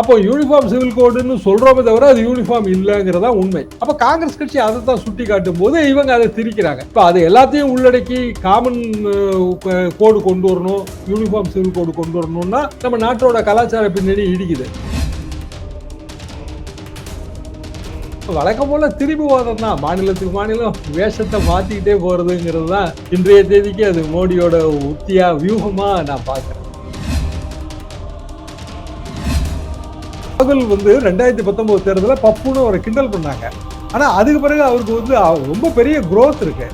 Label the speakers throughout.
Speaker 1: அப்போ uniform civil கோடுன்னு சொல்கிறோமே தவிர அது யூனிஃபார்ம் இல்லைங்கிறதா உண்மை. அப்போ காங்கிரஸ் கட்சி அதை தான் சுட்டி காட்டும் போது இவங்க அதை திரிக்கிறாங்க. இப்போ அது எல்லாத்தையும் உள்ளடக்கி காமன் கோடு கொண்டு வரணும் யூனிஃபார்ம் சிவில் கோடு கொண்டு வரணும்னா நம்ம நாட்டோட கலாச்சார பின்னணி இடிக்குது. வழக்கம் போல திரிபுவாதம் தான். மாநிலத்துக்கு மாநிலம் வேஷத்தை மாற்றிக்கிட்டே போகிறதுங்கிறது தான் இன்றைய தேதிக்கு அது மோடியோட உத்தியாக வியூகமாக நான் பார்க்குறேன். ராகுல் வந்து ரெண்டாயிரத்தி பத்தொன்பது தேர்தலில் பப்புன்னு அவரை கிண்டல் பண்ணாங்க. ஆனால் அதுக்கு பிறகு அவருக்கு வந்து ரொம்ப பெரிய growth இருக்கு.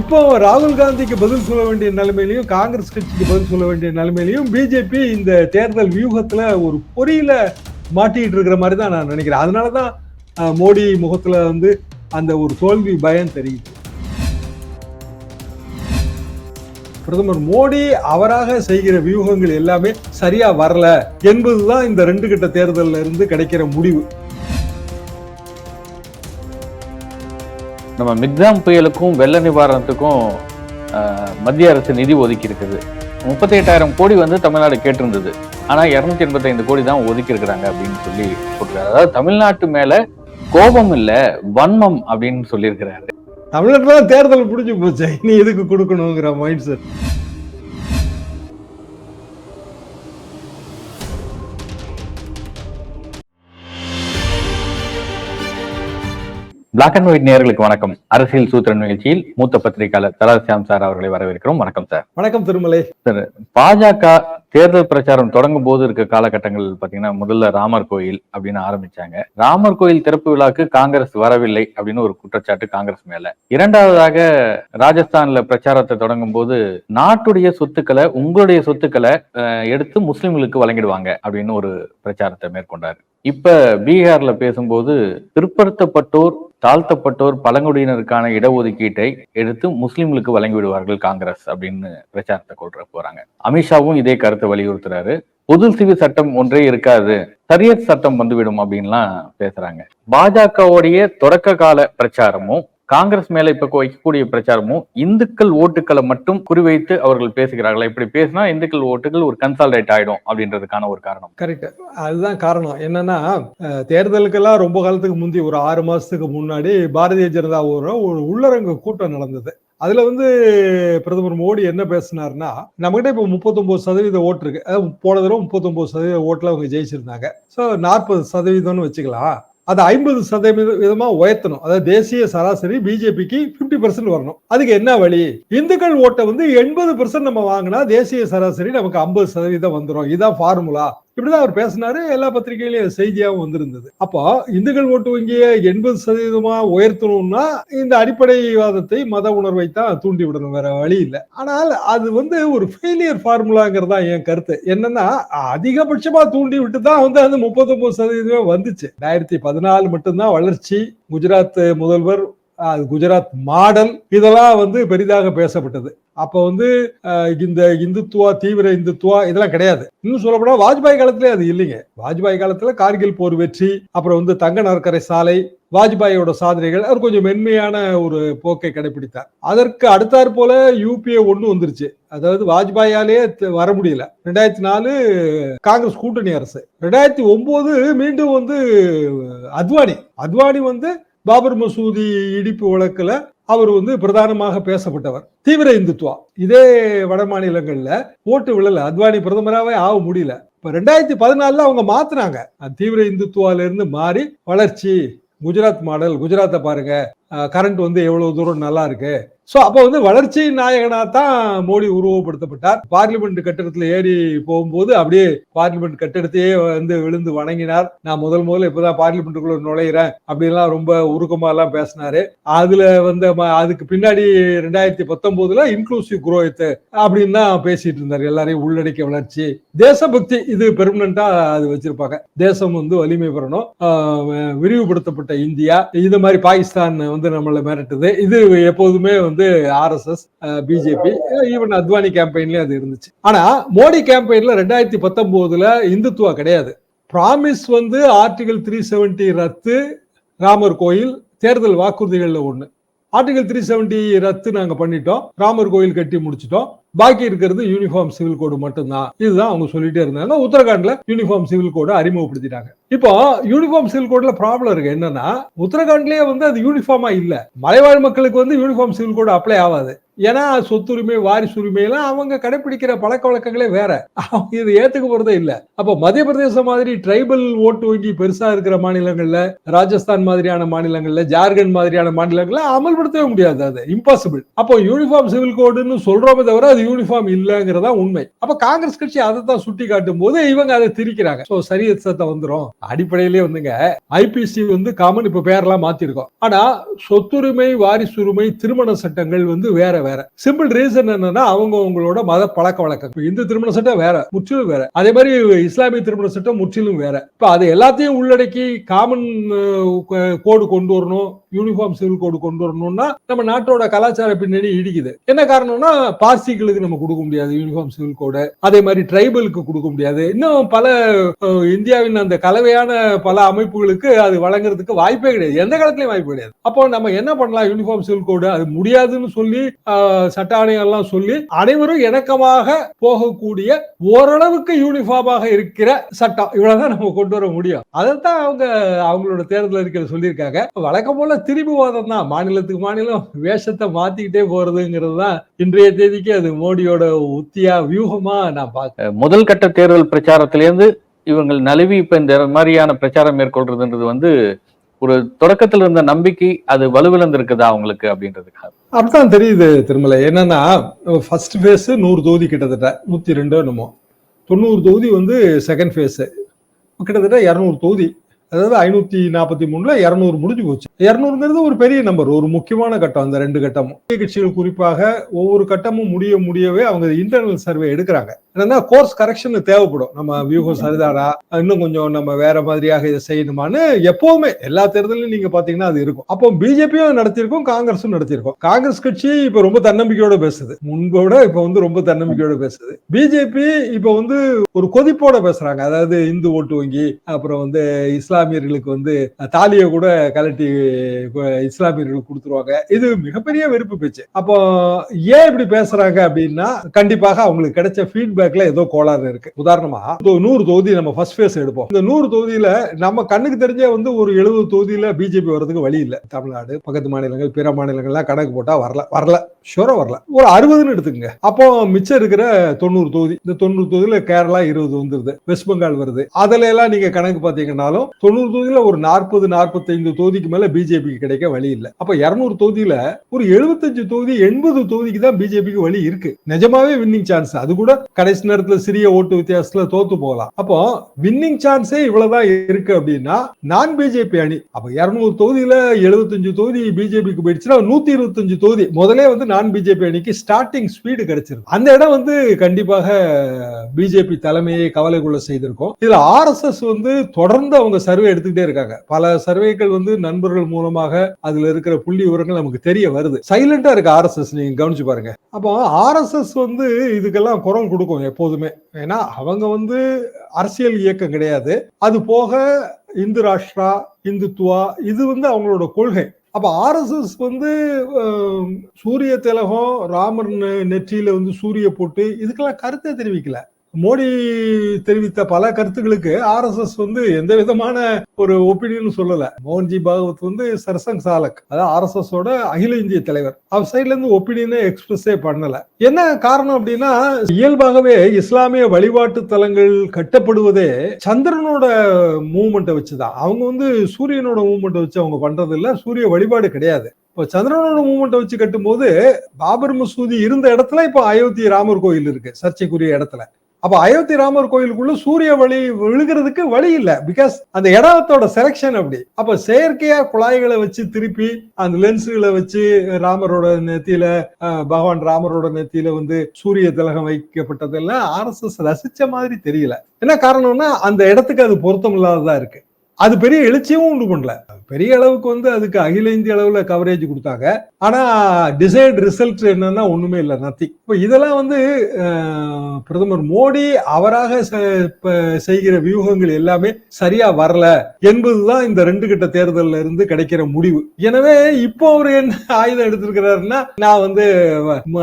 Speaker 1: இப்போ ராகுல் காந்திக்கு பதில் சொல்ல வேண்டிய நிலைமையிலையும் காங்கிரஸ் கட்சிக்கு பதில் சொல்ல வேண்டிய நிலைமையிலையும் பிஜேபி இந்த தேர்தல் வியூகத்தில் ஒரு பொறியில மாட்டிட்டு இருக்கிற மாதிரி தான் நான் நினைக்கிறேன். அதனால தான் மோடி முகத்தில் வந்து அந்த ஒரு தோல்வி பயம் தெரியுது. பிரதமர் மோடி அவராக செய்கிற வியூகங்கள் எல்லாமே சரியா வரல என்பதுதான் இந்த ரெண்டு கட்ட தேர்தல்ல இருந்து கிடைக்கிற முடிவு.
Speaker 2: நம்ம மிக்ஸாம் புயலுக்கும் வெள்ள நிவாரணத்துக்கும் ஆஹ், மத்திய அரசு நிதி ஒதுக்கி இருக்குது முப்பத்தி எட்டாயிரம் கோடி வந்து தமிழ்நாடு கேட்டிருந்தது. ஆனா இருநூத்தி எண்பத்தைந்து கோடி தான் ஒதுக்கி இருக்கிறாங்க அப்படின்னு சொல்லி போட்டிருக்காரு. அதாவது தமிழ்நாட்டு மேல கோபம் இல்ல வன்மம் அப்படின்னு சொல்லியிருக்கிறாரு.
Speaker 1: தமிழ்நாட்டில் தான் தேர்தல் பிடிச்சி போச்சு. நீ எதுக்கு கொடுக்கணுங்கிற mind set
Speaker 2: black and white நேயர்களுக்கு வணக்கம். அரசியல் சூத்திரன் நிகழ்ச்சியில் மூத்த பத்திரிகையாளர் தலா சியாம் சார் அவர்களை வரவேற்கிறோம். வணக்கம் சார்.
Speaker 1: வணக்கம் திருமலை.
Speaker 2: பாஜக தேர்தல் பிரச்சாரம் தொடங்கும் போது இருக்க காலகட்டங்கள் பாத்தீங்கன்னா முதல்ல ராமர் கோயில் அப்படின்னு ஆரம்பிச்சாங்க. ராமர் கோயில் திறப்பு விழாக்கு காங்கிரஸ் வரவில்லை அப்படின்னு ஒரு குற்றச்சாட்டு காங்கிரஸ் மேல. இரண்டாவதாக ராஜஸ்தான்ல பிரச்சாரத்தை தொடங்கும் போது நாட்டுடைய சொத்துக்களை உங்களுடைய சொத்துக்களை எடுத்து முஸ்லிம்களுக்கு வழங்கிடுவாங்க அப்படின்னு ஒரு பிரச்சாரத்தை மேற்கொண்டாரு. இப்ப பீகார்ல பேசும்போது பிற்படுத்தப்பட்டோர் தாழ்த்தப்பட்டோர் பழங்குடியினருக்கான இடஒதுக்கீட்டை எடுத்து முஸ்லிம்களுக்கு வழங்கி விடுவார்கள் காங்கிரஸ் அப்படின்னு பிரச்சாரத்தை கொள்ற போறாங்க. அமித்ஷாவும் இதே கருத்தை வலியுறுத்துறாரு. பொது சிவில் சட்டம் ஒன்றே இருக்காது சரியத் சட்டம் வந்துவிடும் அப்படின்லாம் பேசுறாங்க. பாஜகவுடைய தொடக்க கால பிரச்சாரமும் காங்கிரஸ் மேல இப்ப வைக்கக்கூடிய பிரச்சாரமும் இந்துக்கள் ஓட்டுக்களை மட்டும் குறிவைத்து அவர்கள் பேசுகிறார்களா? இப்படி பேசினா இந்துக்கள் ஓட்டுகள் ஒரு கன்சால்டேட் ஆயிடும் அப்படின்றதுக்கான ஒரு காரணம்.
Speaker 1: கரெக்ட் அதுதான் காரணம். என்னன்னா தேர்தலுக்கெல்லாம் ரொம்ப காலத்துக்கு முந்தி ஒரு ஆறு மாசத்துக்கு முன்னாடி பாரதிய ஜனதா ஒரு ஒரு உள்ளரங்கு கூட்டம் நடந்தது. அதுல வந்து பிரதமர் மோடி என்ன பேசினார்னா நம்மகிட்ட இப்போ முப்பத்தொன்பது சதவீத ஓட்டு இருக்கு. அதாவது போன தடவை முப்பத்தொன்பது சதவீத ஓட்டுல அவங்க ஜெயிச்சிருந்தாங்க. ஸோ நாற்பது சதவீதம்னு வச்சுக்கலாம். அதை ஐம்பது சதவீத விதமா உயர்த்தணும். அதாவது தேசிய சராசரி பிஜேபிக்கு 50% பர்சன்ட் வரணும். அதுக்கு என்ன வழி? இந்துக்கள் ஓட்டை வந்து எண்பது பர்சன்ட் நம்ம வாங்கினா தேசிய சராசரி நமக்கு ஐம்பது சதவீதம் வந்துடும் இதுதான் ஃபார்முலா இப்படிதான் அவர் பேசினாரு. எல்லா பத்திரிகையிலயும் செய்தியாகவும் வந்திருந்தது. அப்போ இந்துக்கள் ஓட்டு வங்கியை எண்பது சதவீதமா உயர்த்தணும்னா இந்த அடிப்படைவாதத்தை மத உணர்வை தான் தூண்டி விடணும். வேற வழி இல்லை. ஆனால் அது வந்து ஒரு ஃபெயிலியர் ஃபார்முலாங்கிறதா என் கருத்து. என்னன்னா அதிகபட்சமா தூண்டி விட்டு தான் வந்து அந்த முப்பத்தொன்பது சதவீதமே வந்துச்சு. ரெண்டாயிரத்தி பதினாலு மட்டும்தான் வளர்ச்சி. குஜராத் முதல்வர் குஜராத் மாடல் இதெல்லாம் வந்து பெரிதாக பேசப்பட்டது. அப்ப வந்து இந்த இந்துத்துவா தீவிர இந்துத்துவா இதெல்லாம் கிடையாது. இன்னும் சொல்லப்போனா வாஜ்பாய் காலத்திலே அது இல்லைங்க. வாஜ்பாய் காலத்துல கார்கில் போர் வெற்றி அப்புறம் வந்து தங்க நற்கரை சாலை வாஜ்பாயோட சாதனைகள் அவர் கொஞ்சம் மென்மையான ஒரு போக்கை கடைபிடித்தார் அதற்கு அடுத்தாற் போல யூபிஏ ஒண்ணு வந்துருச்சு. அதாவது வாஜ்பாயாலே வர முடியல. ரெண்டாயிரத்தி நாலு காங்கிரஸ் கூட்டணி அரசு. ரெண்டாயிரத்தி ஒன்பது மீண்டும் வந்து அத்வானி. அத்வானி வந்து பாபர் மசூதி இடிப்பு வழக்கில் அவர் வந்து பிரதானமாக பேசப்பட்டவர். தீவிர இந்துத்துவா. இதே வட மாநிலங்கள்ல ஓட்டு விழல. அத்வானி பிரதமராகவே ஆக முடியல. இப்ப ரெண்டாயிரத்தி பதினாலுல அவங்க மாத்தினாங்க. அந்த தீவிர இந்துத்துவால இருந்து மாறி வளர்ச்சி. குஜராத் மாடல் குஜராத்தை பாருங்க. கரண்ட் வந்து எவ்வளவு தூரம் நல்லா இருக்கு? ஸோ அப்போ வந்து வளர்ச்சி நாயகனா தான் மோடி உருவப்படுத்தப்பட்டார் பார்லிமெண்ட் கட்டிடத்தில் ஏறி போகும்போது அப்படியே பார்லிமெண்ட் கட்டிடத்தையே வந்து விழுந்து வணங்கினார். நான் முதல் முதல்ல இப்போதான் பார்லிமெண்ட்டுக்குள்ள நுழையிறேன் அப்படின்லாம் ரொம்ப உருக்கமா எல்லாம் பேசினாரு. அதுல வந்து ம- அதுக்கு பின்னாடி ரெண்டாயிரத்தி பத்தொன்பதுல இன்க்ளூசிவ் குரோத் அப்படின்னு தான் பேசிட்டு இருந்தார். எல்லாரையும் உள்ளடக்கிய வளர்ச்சி. தேசபக்தி இது பெர்மனண்டா அது வச்சிருப்பாங்க. தேசம் வந்து வலிமை பெறணும். விரிவுபடுத்தப்பட்ட இந்தியா. இது மாதிரி பாகிஸ்தான் வந்து நம்மளை மிரட்டுது. இது எப்போதுமே வந்து வந்து ஆர்எஸ்எஸ் பிஜேபி ஈவன் அத்வானி கேம்பெயின்லயும் அது இருந்துச்சு. ஆனா மோடி கேம்பெயின்ல ரெண்டாயிரத்தி பத்தொன்பதுல இந்துத்துவா கிடையாது. ப்ராமிஸ் வந்து ஆர்டிகல் த்ரீ செவன்டி ரத்து ராமர் கோயில் தேர்தல் வாக்குறுதிகளில் ஒன்று ஆர்டிகல் த்ரீ செவன்டி ரத்து நாங்கள் பண்ணிட்டோம். ராமர் கோயில் கட்டி முடிச்சிட்டோம். பாக்கி இருக்கிறது யூனிஃபார்ம் சிவில் கோடு மட்டும்தான். இதுதான் அவங்க சொல்லிட்டே இருந்தாங்க. உத்தரகாண்ட்ல யூனிஃபார்ம் சிவில் கோடு அறிமுகப்படுத்திட்டாங்க. இப்போ யூனிஃபார்ம் சிவில் கோட்ல ப்ராப்ளம் இருக்கு. என்னன்னா உத்தரகாண்ட்லயே வந்து அது யூனிஃபார்மா இல்ல. மலைவாழ் மக்களுக்கு வந்து யூனிஃபார்ம் சிவில் கோடு அப்ளை ஆகாது. ஏன்னா சொத்துரிமை வாரிசு உரிமை எல்லாம் அவங்க கடைபிடிக்கிற பழக்க வழக்கங்களே வேற. அவங்க இதை ஏத்துக்க போறதே இல்ல. அப்போ மத்திய பிரதேசம் மாதிரி ட்ரைபல் ஓட்டு வங்கி பெருசா இருக்கிற மாநிலங்கள்ல ராஜஸ்தான் மாதிரியான மாநிலங்கள்ல ஜார்க்கண்ட் மாதிரியான மாநிலங்கள்ல அமல்படுத்தவே முடியாது அது. இம்பாசிபிள் அப்போ யூனிஃபார்ம் சிவில் கோடுன்னு சொல்றோமே தவிர அது யூனிஃபார்ம் இல்லைங்கிறதா உண்மை. அப்ப காங்கிரஸ் கட்சி அதை தான் சுட்டி காட்டும் போது இவங்க அதை திரிக்கிறாங்க. ஸோ சரிய சட்டம் வந்துரும். அடிப்படையிலேயே வந்துங்க ஐபிசி வந்து காமன் இப்ப பேரெல்லாம் மாத்திருக்கோம். ஆனா சொத்துரிமை வாரிசுரிமை திருமண சட்டங்கள் வந்து வேற வேற. சிம்பிள் ரீசன் என்னன்னா அவங்க அவங்களோட மத பழக்க வழக்கம். இந்து திருமண சட்டம் வேற முற்றிலும் வேற. அதே மாதிரி இஸ்லாமிய திருமண சட்டம் முற்றிலும் வேற. இப்ப அது எல்லாத்தையும் உள்ளடக்கி காமன் கோடு கொண்டு வரணும். யூனிஃபார்ம் சிவில் கோடு கொண்டு வரணும்னா நம்ம நாட்டோட கலாச்சார பின்னணி இடிக்குது. என்ன காரணம்னா பார்சிகளுக்கு நம்ம கொடுக்க முடியாது யூனிஃபார்ம் சிவில் கோடு அதே மாதிரி ட்ரைபலுக்கு கொடுக்க முடியாது. இன்னும் பல இந்தியாவின் அந்த கலவையான பல அமைப்புகளுக்கு அது வழங்குறதுக்கு வாய்ப்பே கிடையாது. எந்த காலத்திலயும் வாய்ப்பு கிடையாது. அப்போ நம்ம என்ன பண்ணலாம்? யூனிஃபார்ம் சிவில் கோடு அது முடியாதுன்னு சொல்லி ஆஹ், சட்ட ஆணையம் எல்லாம் சொல்லி அனைவரும் இணக்கமாக போகக்கூடிய ஓரளவுக்கு யூனிஃபார்மாக இருக்கிற சட்டம் இவ்வளவுதான் நம்ம கொண்டு வர முடியும். அதைத்தான் அவங்க அவங்களோட தேர்தல் அறிக்கையில் சொல்லியிருக்காங்க. வழக்கம் போல திரும்புவாதம் தான் மாநிலத்துக்கு மாநிலம். வேஷத்தை மாத்திக்கிட்டே போறதுங்கிறது தான் இன்றைய தேதிக்கு அது மோடியோட உத்தியா வியூகமா நான் பார்க்கிறேன்.
Speaker 2: முதல் கட்ட தேர்தல் பிரச்சாரத்திலேருந்து இவங்கள் நழுவி இப்ப இந்த மாதிரியான பிரச்சாரம் மேற்கொள்றதுன்றது வந்து ஒரு தொடக்கத்தில் இருந்த நம்பிக்கை அது வலுவிழந்திருக்குதா அவங்களுக்கு அப்படின்றதுக்காக?
Speaker 1: அப்படித்தான் தெரியுது திருமலை. என்னன்னா ஃபர்ஸ்ட் ஃபேஸ் நூறு தொகுதி கிட்டத்தட்ட நூத்தி ரெண்டோ என்னமோ. தொண்ணூறு தொகுதி வந்து செகண்ட் ஃபேஸ் கிட்டத்தட்ட இரநூறு தொகுதி. அதாவது ஐநூத்தி நாற்பத்தி மூணுல இரநூறு முடிஞ்சு போச்சு. இரநூறுங்கிறது ஒரு பெரிய நம்பர் ஒரு முக்கியமான கட்டம் அந்த ரெண்டு கட்டமும். கட்சிகள் குறிப்பாக ஒவ்வொரு கட்டமும் முடிய முடியவே அவங்க இன்டர்னல் சர்வே எடுக்கிறாங்க. ஏன்னா கோர்ஸ் கரெக்ஷன் தேவைப்படும். நம்ம வியூகம் சரிதானா? இன்னும் கொஞ்சம் நம்ம வேற மாதிரியாக இதை செய்யணுமான்னு எப்பவுமே எல்லா தேர்தலையும் நீங்க பாத்தீங்கன்னா அது இருக்கும். அப்போ பிஜேபியும் நடத்தியிருக்கோம் காங்கிரஸும் நடத்தியிருக்கோம். காங்கிரஸ் கட்சி இப்ப ரொம்ப தன்னம்பிக்கையோட பேசுது. முன்போட இப்ப வந்து ரொம்ப தன்னம்பிக்கையோட பேசுது. பிஜேபி இப்ப வந்து ஒரு கொதிப்போட பேசுறாங்க. அதாவது இந்து ஓட்டு வங்கி அப்புறம் வந்து இஸ்லாமியர்களுக்கு வந்து தாலியை கூட கலட்டி இஸ்லாமியர்களுக்கு கொடுத்துருவாங்க. இது மிகப்பெரிய வெறுப்பு பேச்சு. அப்போ ஏன் இப்படி பேசுறாங்க அப்படின்னா கண்டிப்பாக அவங்களுக்கு கிடைச்ச ஃபீட்பேக்ல ஏதோ கோளாறு இருக்கு. உதாரணமா நூறு தொகுதி நம்ம ஃபர்ஸ்ட் ஃபேஸ் எடுப்போம். இந்த நூறு தொகுதியில நம்ம கண்ணுக்கு தெரிஞ்ச வந்து ஒரு எழுபது தொகுதியில பிஜேபி வர்றதுக்கு வழி இல்லை. தமிழ்நாடு பக்கத்து மாநிலங்கள் பிற மாநிலங்கள்லாம் கணக்கு போட்டா வரல வரல. ஷூரா வரல. ஒரு அறுபதுன்னு எடுத்துக்கங்க. அப்போ மிச்சம் இருக்கிற தொண்ணூறு தொகுதி இந்த தொண்ணூறு தொகுதியில கேரளா இருபது வந்துருது வெஸ்ட் பெங்கால் வருது. அதுல எல்லாம் நீங்க கணக்கு பாத்தீங்கன்னாலும் தொண்ணூறு தொகுதியில ஒரு நாற்பது நாற்பத்தைந்து தொகுதிக்கு மேல பிஜேபிக்கு கிடைக்க வழி இல்லை. அப்ப இருநூறு தொகுதியில ஒரு எழுபத்தஞ்சு தொகுதி எண்பது தொகுதிக்கு தான் பிஜேபிக்கு வழி இருக்கு. நிஜமாவே வின்னிங் சான்ஸ் அது கூட கடைசி நேரத்துல சிறிய ஓட்டு வித்தியாசத்துல தோத்து போகலாம். அப்போ வின்னிங் சான்ஸே இவ்வளவுதான் இருக்கு அப்படின்னா நான் பிஜேபி அணி. அப்ப இருநூறு தொகுதியில எழுபத்தஞ்சு தொகுதி பிஜேபிக்கு போயிடுச்சுன்னா நூத்தி இருபத்தஞ்சு தொகுதி. முதலே வந்து நான் பிஜேபி அணிக்கு ஸ்டார்டிங் ஸ்பீடு கிடைச்சிருக்கு அந்த இடம் வந்து கண்டிப்பாக பிஜேபி தலைமையை கவலைக்குள்ள செய்திருக்கும். இதுல ஆர்எஸ்எஸ் வந்து தொடர்ந்து அவங்க சர்வே எடுத்துக்கிட்டே இருக்காங்க. பல சர்வேக்கள் வந்து நண்பர்கள் மூலமாக அதுல இருக்கிற புள்ளி விவரங்கள் நமக்கு தெரிய வருது. சைலண்டா இருக்கு ஆர்எஸ்எஸ் நீங்க கவனிச்சு பாருங்க. அப்போ ஆர்எஸ்எஸ் வந்து இதுக்கெல்லாம் குரல் கொடுக்கும் எப்போதுமே. ஏன்னா அவங்க வந்து அரசியல் இயக்கம் கிடையாது. அது போக இந்து ராஷ்டிரா இந்துத்துவா இது வந்து அவங்களோட கொள்கை. அப்ப ஆர்எஸ்எஸ் வந்து சூரிய திலகம் ராமர் நெற்றியில வந்து சூரிய போட்டு இதுக்கெல்லாம் கருத்தை தெரிவிக்கல. மோடி தெரிவித்த பல கருத்துக்களுக்கு ஆர்எஸ்எஸ் வந்து எந்த விதமான ஒரு ஒப்பீனியன் சொல்லல. மோகன்ஜி பாகவத் வந்து சரசங் சாலக் அதாவது ஆர்எஸ்எஸ் ஓட அகில இந்திய தலைவர். அவர் சைட்ல இருந்து ஒப்பீனியனே எக்ஸ்பிரஸே பண்ணல. என்ன காரணம் அப்படின்னா இயல்பாகவே இஸ்லாமிய வழிபாட்டு தலங்கள் கட்டப்படுவதே சந்திரனோட மூவ்மெண்ட்டை வச்சுதான். அவங்க வந்து சூரியனோட மூவ்மெண்ட்டை வச்சு அவங்க பண்றது இல்ல சூரிய வழிபாடு கிடையாது. இப்போ சந்திரனோட மூவ்மெண்ட்டை வச்சு கட்டும்போது பாபர் மசூதி இருந்த இடத்துல இப்போ அயோத்தி ராமர் கோயில் இருக்கு சர்ச்சைக்குரிய இடத்துல. அப்ப அயோத்தி ராமர் கோயிலுக்குள்ள சூரிய வழி விழுகிறதுக்கு வழி இல்ல. பிகாஸ் அந்த இடத்தோட செலெக்ஷன் அப்படி. அப்ப செயற்கையா குழாய்களை வச்சு திருப்பி அந்த லென்ஸுகளை வச்சு ராமரோட நெத்தியில பகவான் ராமரோட நெத்தியில வந்து சூரிய திலகம் வைக்கப்பட்டதெல்லாம் ஆர்எஸ்எஸ் ரசிச்ச மாதிரி தெரியல. என்ன காரணம்னா அந்த இடத்துக்கு அது பொருத்தம் இல்லாததா இருக்கு. அது பெரிய எழுச்சியும் உண்டு பண்ணல. பெரிய அளவுக்கு வந்து அதுக்கு அகில இந்திய அளவுல கவரேஜ் கொடுத்தாங்க. ஆனா டிசைட் ரிசல்ட் என்னன்னா ஒண்ணுமே இல்லை நத்தி இப்போ இதெல்லாம் வந்து பிரதமர் மோடி அவராக செ- செய்கிற வியூகங்கள் எல்லாமே சரியா வரல என்பதுதான் இந்த ரெண்டு கிட்ட தேர்தல்ல இருந்து கிடைக்கிற முடிவு. எனவே இப்போ அவர் என்ன ஆயுதம் எடுத்திருக்கிறாருன்னா நான் வந்து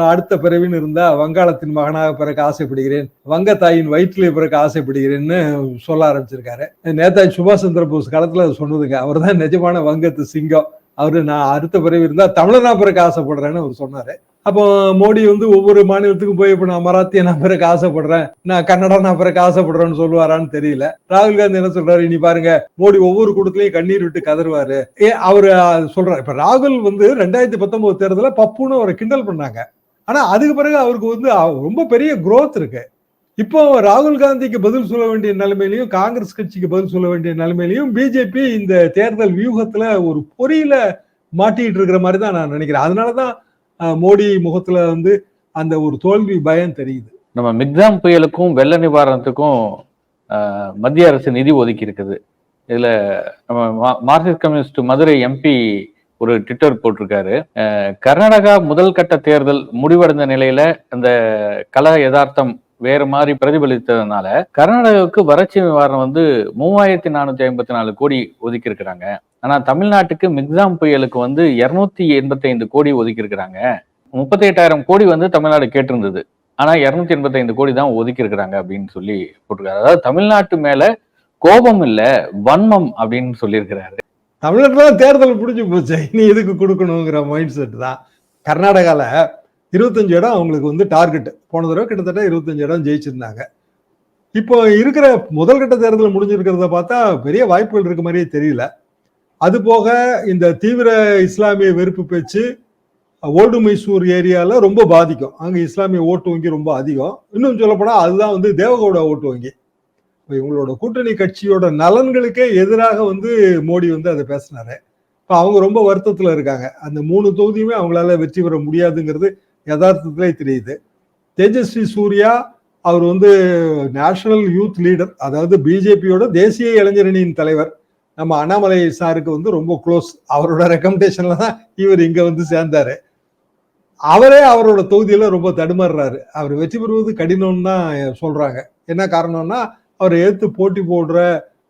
Speaker 1: அடுத்த பிறவின்னு இருந்தா வங்காளத்தின் மகனாக பிறக்க ஆசைப்படுகிறேன் வங்க தாயின் வயிற்றிலே பிறக்க ஆசைப்படுகிறேன்னு சொல்ல ஆரம்பிச்சிருக்காரு. நேதாஜி சுபாஷ் சந்திர போஸ் காலத்துல சொன்னதுங்க. அவர் தான் நிஜமான வங்கத்து சிங்கம். அவரு நான் அடுத்த பிறவி இருந்தா தமிழனா பிறக்க ஆசைப்படுறேன்னு அவர் சொன்னாரு. அப்போ மோடி வந்து ஒவ்வொரு மாநிலத்துக்கும் போய் இப்போ நான் மராத்திய நான் பிறக்க ஆசைப்படுறேன் நான் கன்னடா நான் பிறக்க ஆசைப்படுறேன்னு சொல்லுவாரான்னு தெரியல. ராகுல் காந்தி என்ன சொல்றாரு? இனி பாருங்க மோடி ஒவ்வொரு கூட்டத்திலையும் கண்ணீர் விட்டு கதருவாரு ஏ அவர் சொல்றாரு இப்ப ராகுல் வந்து ரெண்டாயிரத்தி பத்தொன்பது தேர்தலில் பப்புன்னு அவரை கிண்டல் பண்ணாங்க. ஆனா அதுக்கு பிறகு அவருக்கு வந்து ரொம்ப பெரிய குரோத் இருக்கு. இப்போ ராகுல் காந்திக்கு பதில் சொல்ல வேண்டிய நிலைமையிலையும் காங்கிரஸ் கட்சிக்கு பதில் சொல்ல வேண்டிய நிலைமையிலையும் பிஜேபி இந்த தேர்தல் வியூகத்துல ஒரு பொறியில மாட்டிட்டு இருக்கிற மாதிரி தான் நான் நினைக்கிறேன். அதனாலதான் மோடி முகத்துல வந்து அந்த ஒரு தோல்வி பயம் தெரியுது.
Speaker 2: நம்ம மிக்ஸாம் புயலுக்கும் வெள்ள நிவாரணத்துக்கும் மத்திய அரசு நிதி ஒதுக்கி இருக்குது. இதுல நம்ம மா- மார்க்சிஸ்ட் கம்யூனிஸ்ட் மதுரை எம்பி ஒரு ட்விட்டர் போட்டிருக்காரு. கர்நாடகா முதல் கட்ட தேர்தல் முடிவடைந்த நிலையில அந்த கல யதார்த்தம் வேற மாதிரி பிரதிபலித்ததுனால கர்நாடகாவுக்கு வறட்சி நிவாரணம் வந்து மூவாயிரத்தி நானூத்தி ஐம்பத்தி நாலு கோடி ஒதுக்கி இருக்கிறாங்க ஆனா தமிழ்நாட்டுக்கு மிக்ஸாம் புயலுக்கு வந்து இருநூத்தி எண்பத்தி ஐந்து கோடி ஒதுக்கி இருக்கிறாங்க முப்பத்தி எட்டாயிரம் கோடி வந்து தமிழ்நாடு கேட்டிருந்தது. ஆனா இருநூத்தி எண்பத்தி ஐந்து கோடி தான் ஒதுக்கி இருக்கிறாங்க அப்படின்னு சொல்லி போட்டிருக்காரு. அதாவது தமிழ்நாட்டு மேல கோபம் இல்ல வன்மம் அப்படின்னு சொல்லியிருக்கிறாரு.
Speaker 1: தமிழ்நாட்டுல தேர்தல் பிடிச்சி போச்சு. நீ எதுக்கு கொடுக்கணுங்கிற மைண்ட் செட் தான். கர்நாடகால இருபத்தஞ்சு இடம் அவங்களுக்கு வந்து டார்கெட் போன தடவை கிட்டத்தட்ட இருபத்தஞ்சு இடம் ஜெயிச்சிருந்தாங்க. இப்போ இருக்கிற முதல் கட்ட தேர்தல் முடிஞ்சிருக்கிறத பார்த்தா பெரிய வாய்ப்புகள் இருக்க மாதிரியே தெரியல. அது போக இந்த தீவிர இஸ்லாமிய வெறுப்பு பேச்சு ஓல்டு மைசூர் ஏரியாவில் ரொம்ப பாதிக்கும். அங்கே இஸ்லாமிய ஓட்டு வங்கி ரொம்ப அதிகம். இன்னும் சொல்லப்போனால் அதுதான் வந்து தேவகவுடா ஓட்டு வங்கி. இப்போ இவங்களோட கூட்டணி கட்சியோட நலன்களுக்கே எதிராக வந்து மோடி வந்து அதை பேசினாரு. இப்போ அவங்க ரொம்ப வருத்தத்தில் இருக்காங்க. அந்த மூணு தொகுதியுமே அவங்களால வெற்றி பெற முடியாதுங்கிறது யதார்த்தத்திலே தெரியுது. தேஜஸ்வி சூர்யா அவர் வந்து நேஷனல் யூத் லீடர் அதாவது பிஜேபியோட தேசிய இளைஞரணியின் தலைவர். நம்ம அண்ணாமலை சாருக்கு வந்து ரொம்ப க்ளோஸ் அவரோட ரெக்கமெண்டேஷன்ல தான் இவர் இங்க வந்து சேர்ந்தாரு. அவரே அவரோட தொகுதியில ரொம்ப தடுமாறுறாரு. அவர் வெற்றி பெறுவது கடினம்னு தான் சொல்றாங்க. என்ன காரணம்னா அவரை எடுத்து போட்டி போடுற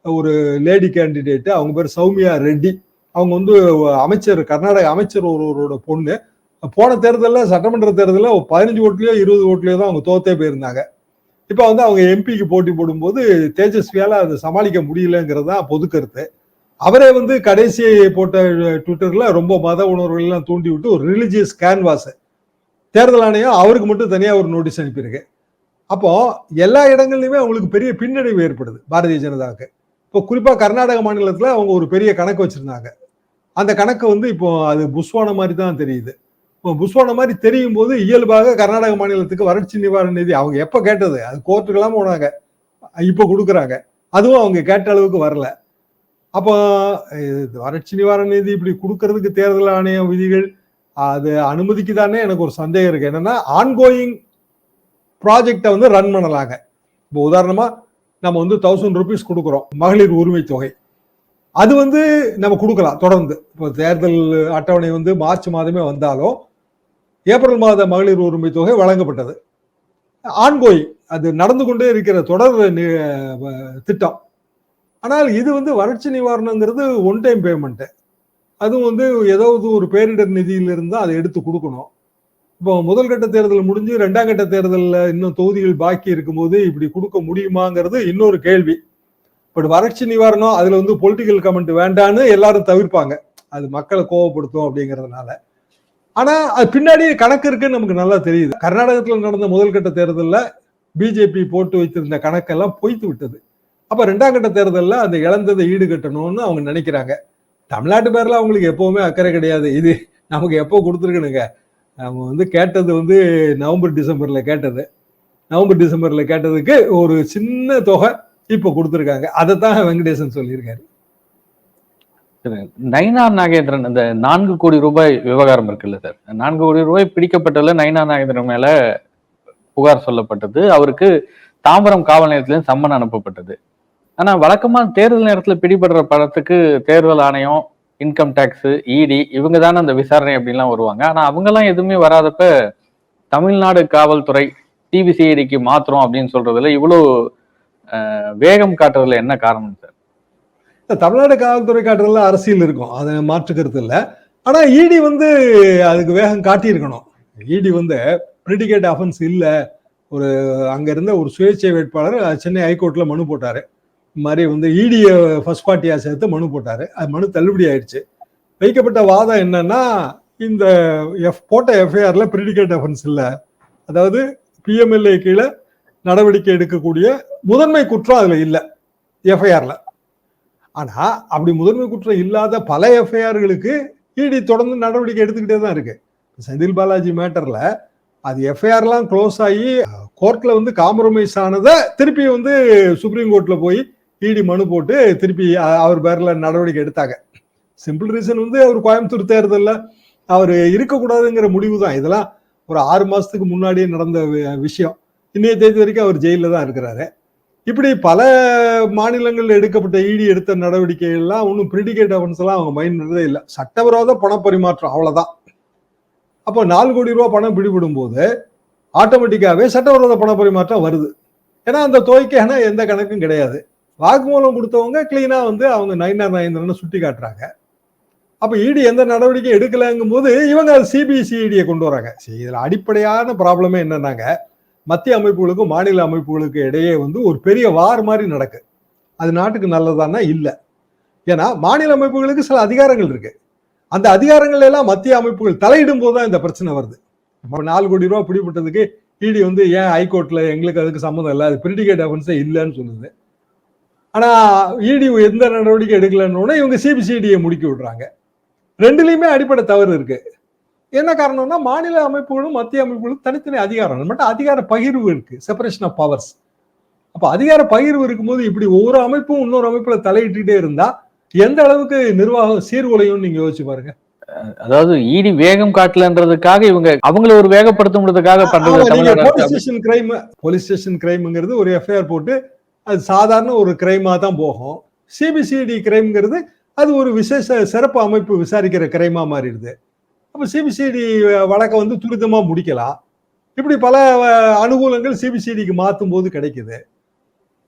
Speaker 1: ஒரு லேடி கேண்டிடேட்டு அவங்க பேர் சௌமியா ரெட்டி. அவங்க வந்து அமைச்சர் கர்நாடக அமைச்சர் ஒருவரோட பொண்ணு. போன தேர்தலில் சட்டமன்ற தேர்தலில் பதினஞ்சு ஓட்டுலையோ இருபது ஓட்டுலயோ தான் அவங்க தோத்தே போயிருந்தாங்க. இப்போ வந்து அவங்க எம்பிக்கு போட்டி போடும்போது தேஜஸ்வியால் அதை சமாளிக்க முடியலங்கிறது தான் பொது கருத்து. அவரே வந்து கடைசி போட்ட ட்விட்டரில் ரொம்ப மத உணர்வுகள்லாம் தூண்டி விட்டு ஒரு ரிலிஜியஸ் கேன்வாஸ் தேர்தல் ஆணையம் அவருக்கு மட்டும் தனியாக ஒரு நோட்டீஸ் அனுப்பியிருக்கு. அப்போ எல்லா இடங்கள்லையுமே அவங்களுக்கு பெரிய பின்னடைவு ஏற்படுது பாரதிய ஜனதாவுக்கு. இப்போ குறிப்பாக கர்நாடக மாநிலத்தில் அவங்க ஒரு பெரிய கணக்கு வச்சுருந்தாங்க. அந்த கணக்கு வந்து இப்போ அது புஸ்வான மாதிரி தான் தெரியுது. இப்போ மாதிரி தெரியும் போது இயல்பாக கர்நாடக மாநிலத்துக்கு வறட்சி நிவாரண நிதி அவங்க எப்போ கேட்டது? அது கோர்ட்டுக்கெல்லாம் போனாங்க. இப்போ கொடுக்குறாங்க. அதுவும் அவங்க கேட்ட அளவுக்கு வரல. அப்போ இது வறட்சி நிவாரண நிதி இப்படி கொடுக்கறதுக்கு தேர்தல் ஆணைய விதிகள் அது அனுமதிக்கு தானே எனக்கு ஒரு சந்தேகம் இருக்கு. என்னன்னா ஆன்கோயிங் ப்ராஜெக்டை வந்து ரன் பண்ணலாங்க. இப்போ உதாரணமா நம்ம வந்து தௌசண்ட் ருபீஸ் கொடுக்குறோம் மகளிர் உரிமை தொகை. அது வந்து நம்ம கொடுக்கலாம் தொடர்ந்து. இப்போ தேர்தல் அட்டவணை வந்து மார்ச் மாதமே வந்தாலும் ஏப்ரல் மாத மகளிர் உரிமை தொகை வழங்கப்பட்டது. ஆன்கோயிங் அது நடந்து கொண்டே இருக்கிற தொடர் நி- திட்டம். ஆனால் இது வந்து வறட்சி நிவாரணங்கிறது ஒன் டைம் பேமெண்ட்டு அதுவும் வந்து ஏதாவது ஒரு பேரிடர் நிதியிலிருந்து அதை எடுத்து கொடுக்கணும். இப்போ முதல் கட்ட தேர்தல் முடிஞ்சு ரெண்டாம் கட்ட தேர்தலில் இன்னும் தொகுதிகள் பாக்கி இருக்கும்போது இப்படி கொடுக்க முடியுமாங்கிறது இன்னொரு கேள்வி. பட் வறட்சி நிவாரணம் அதில் வந்து பொலிட்டிக்கல் கமெண்ட் வேண்டான்னு எல்லாரும் தவிர்ப்பாங்க. அது மக்களை கோவப்படுத்தும் அப்படிங்கிறதுனால. ஆனா அது பின்னாடி கணக்கு இருக்குன்னு நமக்கு நல்லா தெரியுது. கர்நாடகத்தில் நடந்த முதல் கட்ட தேர்தலில் பிஜேபி போட்டு வைத்திருந்த கணக்கெல்லாம் பொய்த்து விட்டது. அப்ப ரெண்டாம் கட்ட தேர்தலில் அந்த இழந்ததை ஈடுகட்டணும்னு அவங்க நினைக்கிறாங்க. தமிழ்நாட்டு பேரில் அவங்களுக்கு எப்பவுமே அக்கறை கிடையாது. இது நமக்கு எப்போ கொடுத்துருக்கணுங்க? நம்ம வந்து கேட்டது வந்து நவம்பர் டிசம்பரில் கேட்டது. நவம்பர் டிசம்பரில் கேட்டதுக்கு ஒரு சின்ன தொகை இப்போ கொடுத்துருக்காங்க. அதை தான் வெங்கடேசன் சொல்லியிருக்காரு.
Speaker 2: நைனா நாகேந்திரன் இந்த நான்கு கோடி ரூபாய் விவகாரம் இருக்குல்ல சார்? நான்கு கோடி ரூபாய் பிடிக்கப்பட்டதுல நைனா நாகேந்திரன் மேல புகார் சொல்லப்பட்டது. அவருக்கு தாம்பரம் காவல் நிலையத்திலும் சம்மன் அனுப்பப்பட்டது. ஆனா வழக்கமா தேர்தல் நேரத்துல பிடிபடுற படத்துக்கு தேர்தல் ஆணையம் இன்கம் டேக்ஸ் இடி இவங்க தானே அந்த விசாரணை அப்படின்லாம் வருவாங்க. ஆனா அவங்கெல்லாம் எதுவுமே வராதப்ப தமிழ்நாடு காவல்துறை டிவிசிஐடிக்கு மாத்திரம் அப்படின்னு சொல்றதுல இவ்வளவு வேகம் காட்டுறதுல என்ன காரணம் சார்?
Speaker 1: தமிழ்நாடு காவல்துறை காட்டுறதுல அரசியல் இருக்கும். அதை மாற்றுக்கிறது இல்லை. ஆனால் இடி வந்து அதுக்கு வேகம் காட்டியிருக்கணும். இடி வந்து ப்ரிடிகேட் அஃபென்ஸ் இல்லை. ஒரு அங்கே இருந்த ஒரு சுயேட்சை வேட்பாளர் சென்னை ஹைகோர்ட்டில் மனு போட்டார். இது மாதிரி வந்து இடியை ஃபர்ஸ்ட் பார்ட்டியாக சேர்த்து மனு போட்டார். அது மனு தள்ளுபடி ஆயிடுச்சு. வைக்கப்பட்ட வாதம் என்னன்னா இந்த எஃப் போட்ட எஃப்ஐஆரில் ப்ரிடிகேட் அஃபென்ஸ் இல்லை. அதாவது பிஎம்எல்ஏ கீழே நடவடிக்கை எடுக்கக்கூடிய முதன்மை குற்றம் அதில் இல்லை. எஃப்ஐஆரில் ஆனா அப்படி முதன்மை குற்றம் இல்லாத பல எஃப்ஐஆர்களுக்கு இடி தொடர்ந்து நடவடிக்கை எடுத்துக்கிட்டே தான் இருக்கு. செந்தில் பாலாஜி மேட்டர்ல அது எஃப்ஐஆர்லாம் க்ளோஸ் ஆகி கோர்ட்ல வந்து காம்ப்ரமைஸ் ஆனதை திருப்பி வந்து சுப்ரீம் கோர்ட்ல போய் இடி மனு போட்டு திருப்பி அவர் பேர்ல நடவடிக்கை எடுத்தாங்க. சிம்பிள் ரீசன் வந்து அவர் கோயம்புத்தூர் தேர்தலில் அவர் இருக்கக்கூடாதுங்கிற முடிவு தான். இதெல்லாம் ஒரு ஆறு மாசத்துக்கு முன்னாடியே நடந்த விஷயம். இன்னைய தேதி வரைக்கும் அவர் ஜெயிலில் தான் இருக்கிறாரு. இப்படி பல மாநிலங்களில் எடுக்கப்பட்ட இடி எடுத்த நடவடிக்கை எல்லாம் ஒன்றும் பிரிடிகேட் அவன்ஸ் எல்லாம் அவங்க மைண்ட் பண்ணதே இல்லை. சட்டவிரோத பண பரிமாற்றம் அவ்வளவுதான். அப்போ நாலு கோடி ரூபா பணம் பிடிபடும் போது ஆட்டோமேட்டிக்காவே சட்டவிரோத பண பரிமாற்றம் வருது. ஏன்னா அந்த தொகைக்கான எந்த கணக்கும் கிடையாது. வாக்குமூலம் கொடுத்தவங்க கிளீனா வந்து அவங்க நயினார் நயந்திரன் சுட்டி காட்டுறாங்க. அப்ப இடி எந்த நடவடிக்கை எடுக்கலங்கும் போது இவங்க சிபிசிஐடியை கொண்டு வராங்க. சரி, இதுல அடிப்படையான ப்ராப்ளமே என்னன்னாங்க மத்திய அமைப்புகளுக்கும் மாநில அமைப்புகளுக்கு இடையே வந்து ஒரு பெரிய வார் மாதிரி நடக்கு. அது நாட்டுக்கு நல்லதானா இல்லை. ஏன்னா மாநில அமைப்புகளுக்கு சில அதிகாரங்கள் இருக்கு. அந்த அதிகாரங்கள் எல்லாம் மத்திய அமைப்புகள் தலையிடும் போது தான் இந்த பிரச்சனை வருது. இப்போ நாலு கோடி ரூபா பிடிபட்டதுக்கு இடி வந்து ஏன் ஹைகோர்ட்ல எங்களுக்கு அதுக்கு சம்மந்தம் இல்லை? அது பிரிட்டிகேட் அஃபென்ஸே இல்லைன்னு சொல்லுது ஆனா இடி எந்த நடவடிக்கை எடுக்கலன்னு இவங்க சிபிசிடியை முடுக்கி விடுறாங்க. ரெண்டுலேயுமே அடிப்படை தவறு இருக்குது என்ன காரணம்னா மாநில அமைப்புகளும் மத்திய அமைப்புகளும் தனித்தனி அதிகாரம் அது மட்டும் அதிகார பகிர்வு இருக்கு. செப்பரேஷன் ஆஃப் பவர்ஸ் அப்ப அதிகார பகிர்வு இருக்கும்போது இப்படி ஒவ்வொரு அமைப்பும் இன்னொரு அமைப்புல தலையிட்டுட்டே இருந்தா எந்த அளவுக்கு நிர்வாகம் சீர்குலையும் நீங்க யோசிச்சு பாருங்க.
Speaker 2: அதாவது இடி வேகம் காட்டலன்றதுக்காக இவங்க அவங்கள ஒரு வேகப்படுத்துறதுக்காக பண்றது
Speaker 1: police station crime police station கிரைம்ங்கிறது ஒரு எஃப்ஐஆர் போட்டு அது சாதாரண ஒரு கிரைமா தான் போகும். சிபிசிஐடி கிரைம்ங்கிறது அது ஒரு விசேஷ சிறப்பு அமைப்பு விசாரிக்கிற கிரைமா மாறிடுது. அப்போ சிபிசிஐடி வழக்கை வந்து துரிதமாக முடிக்கலாம். இப்படி பல அனுகூலங்கள் சிபிசிடிக்கு மாற்றும் போது கிடைக்குது.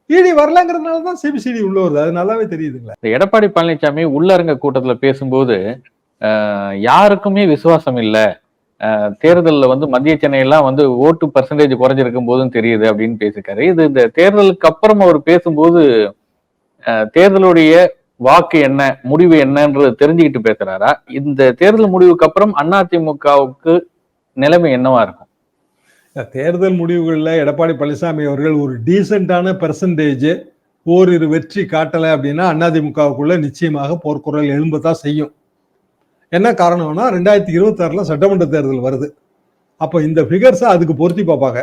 Speaker 1: இடி வரலங்கிறதுனால தான் சிபிசிடி உள்ள வருது. அது நல்லாவே தெரியுதுங்களா.
Speaker 2: இந்த எடப்பாடி பழனிசாமி உள்ளரங்க கூட்டத்தில் பேசும்போது யாருக்குமே விசுவாசம் இல்லை. தேர்தலில் வந்து மத்திய சென்னையெல்லாம் வந்து ஓட்டு பர்சன்டேஜ் குறைஞ்சிருக்கும் போதும் தெரியுது அப்படின்னு பேசிக்காரு இது இந்த தேர்தலுக்கு அப்புறம் அவர் பேசும்போது தேர்தலுடைய வாக்கு என்ன முடிவு என்னன்றது தெரிஞ்சுக்கிட்டு பேசுறாரா? இந்த தேர்தல் முடிவுக்கு அப்புறம் அதிமுகவுக்கு நிலைமை என்னவா இருக்கும்?
Speaker 1: தேர்தல் முடிவுகளில் எடப்பாடி பழனிசாமி அவர்கள் ஒரு டீசெண்டான பெர்சன்டேஜ் ஓரிரு வெற்றி காட்டலை அப்படின்னா அதிமுகவுக்குள்ள நிச்சயமாக போர்க்குரல் எழும்பத்தான் செய்யும். என்ன காரணம்னா ரெண்டாயிரத்தி இருபத்தாறில் சட்டமன்ற தேர்தல் வருது. அப்போ இந்த ஃபிகர்ஸை அதுக்கு பொருத்தி பார்ப்பாங்க.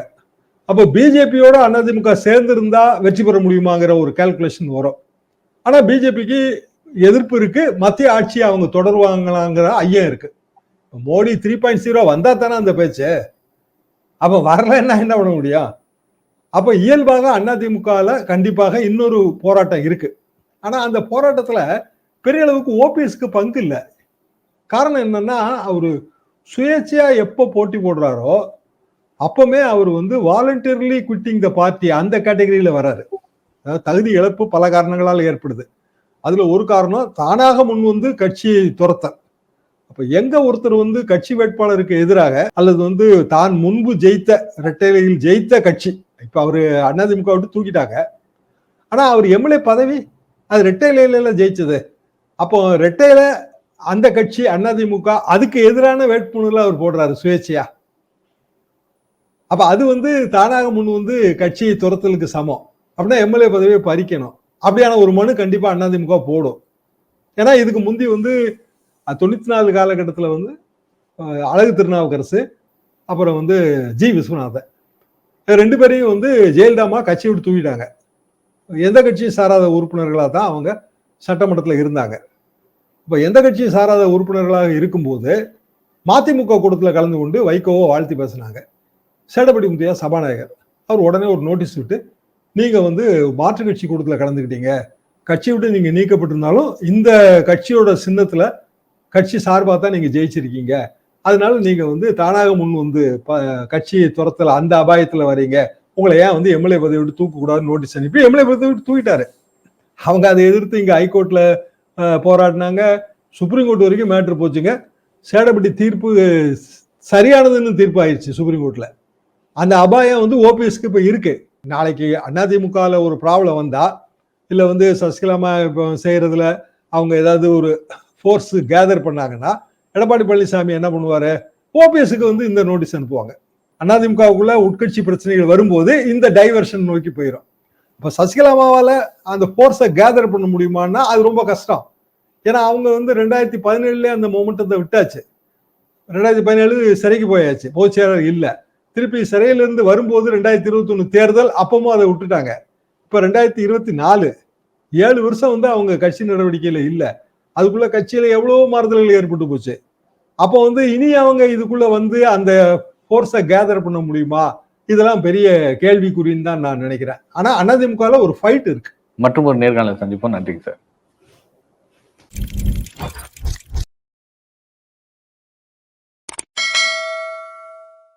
Speaker 1: அப்போ பிஜேபியோட அதிமுக சேர்ந்திருந்தா வெற்றி பெற முடியுமாங்கிற ஒரு கால்குலேஷன் வரும். ஆனால் பிஜேபிக்கு எதிர்ப்பு இருக்கு. மத்திய ஆட்சியை அவங்க தொடருவாங்களாங்கிற ஐயம் இருக்கு. மோடி த்ரீ பாயிண்ட் ஜீரோ வந்தா தானே அந்த பேச்சு. அப்போ வரலன்னா என்ன பண்ண முடியும்? அப்போ இயல்பாக அதிமுகவில் கண்டிப்பாக இன்னொரு போராட்டம் இருக்கு. ஆனால் அந்த போராட்டத்தில் பெரிய அளவுக்கு ஓபிஎஸ்க்கு பங்கு இல்லை. காரணம் என்னன்னா அவர் சுயேட்சையாக எப்போ போட்டி போடுறாரோ அப்பவுமே அவர் வந்து வாலண்டியர்லி குவிட்டிங் த பார்ட்டி அந்த கேட்டகரியில் வராரு அதாவது தகுதி இழப்பு பல காரணங்களால் ஏற்படுது. அதுல ஒரு காரணம் தானாக முன் வந்து கட்சியை துரத்தல். அப்ப எங்க ஒருத்தர் வந்து கட்சி வேட்பாளருக்கு எதிராக அல்லது வந்து தான் முன்பு ஜெயித்த ரெட்டையிலையில் ஜெயித்த கட்சி இப்ப அவரு அதிமுக விட்டு தூக்கிட்டாங்க. ஆனா அவர் எம்எல்ஏ பதவி அது ரெட்டையில ஜெயிச்சது. அப்போ ரெட்டையில அந்த கட்சி அதிமுக அதுக்கு எதிரான வேட்புமனுல அவர் போடுறாரு சுயேட்சையா. அப்ப அது வந்து தானாக முன் வந்து கட்சியை துரத்தலுக்கு சமம். அப்படின்னா எம்எல்ஏ பதவியை பறிக்கணும். அப்படியான ஒரு மனு கண்டிப்பாக அதிமுக போடும். ஏன்னா இதுக்கு முந்தி வந்து தொண்ணூற்றி நாலு காலகட்டத்தில் வந்து அழகு திருநாவுக்கரசு அப்புறம் வந்து ஜி விஸ்வநாதன் ரெண்டு பேரையும் வந்து ஜெயலலிதாமா கட்சி விட்டு தூக்கிட்டாங்க. எந்த கட்சியும் சாராத உறுப்பினர்களாக தான் அவங்க சட்டமன்றத்தில் இருந்தாங்க. இப்போ எந்த கட்சியும் சாராத உறுப்பினர்களாக இருக்கும்போது மதிமுக கூட்டத்தில் கலந்து கொண்டு வைகோவை வாழ்த்தி பேசினாங்க. சேடப்படி முத்தையா சபாநாயகர். அவர் உடனே ஒரு நோட்டீஸ் விட்டு நீங்க வந்து மாற்று கட்சி கூட்டத்தில் கலந்துக்கிட்டீங்க. கட்சியை விட்டு நீங்க நீக்கப்பட்டிருந்தாலும் இந்த கட்சியோட சின்னத்துல கட்சி சார்பாக தான் நீங்க ஜெயிச்சிருக்கீங்க. அதனால நீங்க வந்து தானாக முன் வந்து ப- கட்சியை துரத்தல அந்த அபாயத்துல வரீங்க. உங்களை ஏன் வந்து எம்எல்ஏ பதவி விட்டு தூக்க கூடாதுன்னு நோட்டீஸ் அனுப்பி எம்எல்ஏ பதவி விட்டு தூக்கிட்டாரு. அவங்க அதை எதிர்த்து இங்க ஹைகோர்ட்ல போராடினாங்க. சுப்ரீம் கோர்ட் வரைக்கும் மேட்ரு போச்சுங்க. சேடப்பட்டி தீர்ப்பு சரியானதுன்னு தீர்ப்பு ஆயிடுச்சு சுப்ரீம் கோர்ட்ல. அந்த அபாயம் வந்து ஓபிஎஸ்க்கு இப்போ இருக்கு. நாளைக்கு அதிமுகவில் ஒரு ப்ராப்ளம் வந்தால் இல்லை வந்து சசிகலாமா இப்போ செய்கிறதுல அவங்க ஏதாவது ஒரு ஃபோர்ஸு கேதர் பண்ணாங்கன்னா எடப்பாடி பழனிசாமி என்ன பண்ணுவார்? ஓபிஎஸ்க்கு வந்து இந்த நோட்டீஸ் அனுப்புவாங்க. அதிமுகவுக்குள்ள உட்கட்சி பிரச்சனைகள் வரும்போது இந்த டைவர்ஷன் நோக்கி போயிடும் இப்போ சசிகலாமாவால் அந்த ஃபோர்ஸை கேதர் பண்ண முடியுமான்னா அது ரொம்ப கஷ்டம். ஏன்னா அவங்க வந்து ரெண்டாயிரத்தி பதினேழுலேயே அந்த மொமெண்டத்தை விட்டாச்சு. ரெண்டாயிரத்தி பதினேழு சிறைக்கு போயாச்சு. பொதுச்செயலாளர் இல்லை. திருப்பி சிறையிலிருந்து வரும்போது ரெண்டாயிரத்தி இருபத்தி ஒன்று தேர்தல் அப்பவும் அதை விட்டுட்டாங்க. இப்போ ரெண்டாயிரத்தி இருபத்தி நாலு ஏழு வருஷம் வந்து அவங்க கட்சி நடவடிக்கையில் இல்லை. அதுக்குள்ள கட்சியில் எவ்வளவோ மாறுதல்கள் ஏற்பட்டு போச்சு. அப்போ வந்து இனி அவங்க இதுக்குள்ள வந்து அந்த ஃபோர்ஸை கேதர் பண்ண முடியுமா? இதெல்லாம் பெரிய கேள்விக்குறின்னு தான் நான் நினைக்கிறேன். ஆனால் அண்ணாதிமுகவில் ஒரு ஃபைட் இருக்கு.
Speaker 2: மற்றும் ஒரு நேர்காணல் சந்திப்போம். நன்றி சார்.